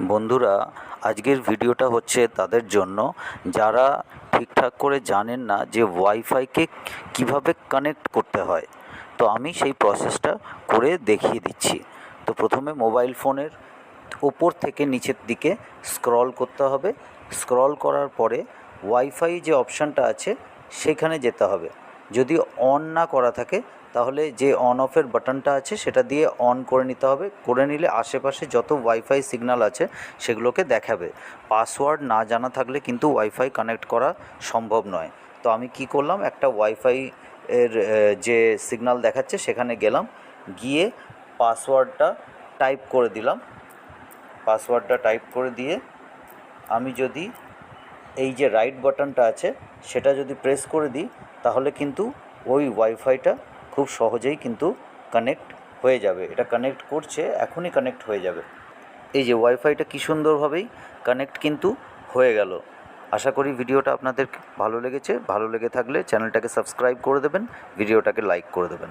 বন্ধুরা, আজকের ভিডিওটা হচ্ছে তাদের জন্য। যারা ঠিকঠাক করে জানেন না যে ওয়াইফাইকে কীভাবে কানেক্ট করতে হয়, তো আমি সেই প্রসেসটা করে দেখিয়ে দিচ্ছি। তো প্রথমে মোবাইল ফোনের ওপর থেকে নিচের দিকে স্ক্রল করতে হবে। স্ক্রল করার পরে ওয়াইফাই যে অপশানটা আছে, সেখানে যেতে হবে। যদি অন না করা থাকে, তাহলে যে অন অফের বাটনটা আছে, সেটা দিয়ে অন করে নিতে হবে। করে নিলে আশেপাশে যত ওয়াইফাই সিগন্যাল আছে, সেগুলোকে দেখাবে। পাসওয়ার্ড না জানা থাকলে কিন্তু ওয়াইফাই কানেক্ট করা সম্ভব নয়। তো আমি কি করলাম? একটা ওয়াইফাই এর যে সিগন্যাল দেখাচ্ছে, সেখানে গেলাম। গিয়ে পাসওয়ার্ডটা টাইপ করে দিলাম। পাসওয়ার্ডটা টাইপ করে দিয়ে আমি যদি এই যে রাইট বাটনটা আছে, সেটা যদি প্রেস করে দিই তাহলে কিন্তু ওই ওয়াইফাইটা খুব সহজেই কিন্তু কানেক্ট হয়ে যাবে। এটা কানেক্ট করছে, এখনই কানেক্ট হয়ে যাবে। এই যে ওয়াইফাইটা কী সুন্দরভাবেই কানেক্ট কিন্তু হয়ে গেল। আশা করি ভিডিওটা আপনাদের ভালো লেগেছে। ভালো লেগে থাকলে চ্যানেলটাকে সাবস্ক্রাইব করে দেবেন, ভিডিওটাকে লাইক করে দেবেন।